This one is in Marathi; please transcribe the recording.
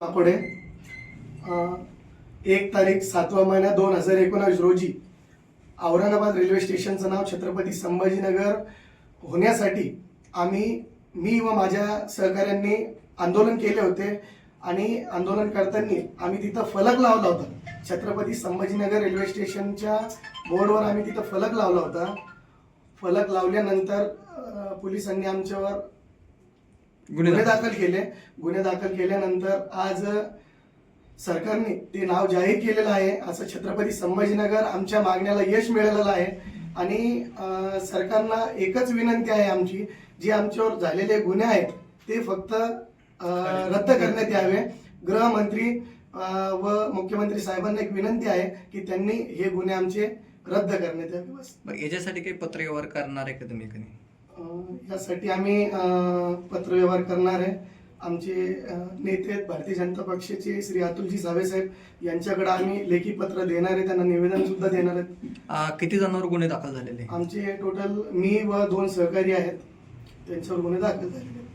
पुढे. एक तारीख सातवा महिना दोन हजार एकोणावीस रोजी औरंगाबाद रेल्वे स्टेशनचं नाव छत्रपती संभाजीनगर होण्यासाठी आम्ही मी व माझ्या सहकाऱ्यांनी आंदोलन केले होते आणि आंदोलन करताना आम्ही तिथं फलक लावला होता. छत्रपती संभाजीनगर रेल्वे स्टेशनच्या बोर्डवर आम्ही तिथं फलक लावला होता. फलक लावल्यानंतर पोलिसांनी आमच्यावर गुन्हे दाखल. केले. गुन्हे दाखल केल्यानंतर आज सरकारने ते नाव जाहीर केलेलं आहे. असं छत्रपती संभाजीनगर आमच्या मागण्याला यश मिळालेलं आहे. आणि सरकारला एकच विनंती आहे आमची जे आमच्यावर झालेले गुन्हे आहेत ते फक्त रद्द करण्यात यावे. गृहमंत्री व मुख्यमंत्री साहेबांना एक विनंती आहे की त्यांनी हे गुन्हे आमचे रद्द करण्यात यावे. बस. याच्यासाठी काही पत्रव्यवहार करणार आहे का तुम्ही यासाठी आम्ही पत्रव्यवहार करणार आहे. आमचे नेते आहेत भारतीय जनता पक्षाचे श्री अतुलजी साहेब. यांच्याकडे आम्ही लेखी पत्र देणार आहे त्यांना निवेदन सुद्धा देणार आहेत. किती जणांवर गुन्हे दाखल झालेले? आमचे टोटल मी व दोन सहकारी आहेत. त्यांच्यावर गुन्हे दाखल झालेले आहेत.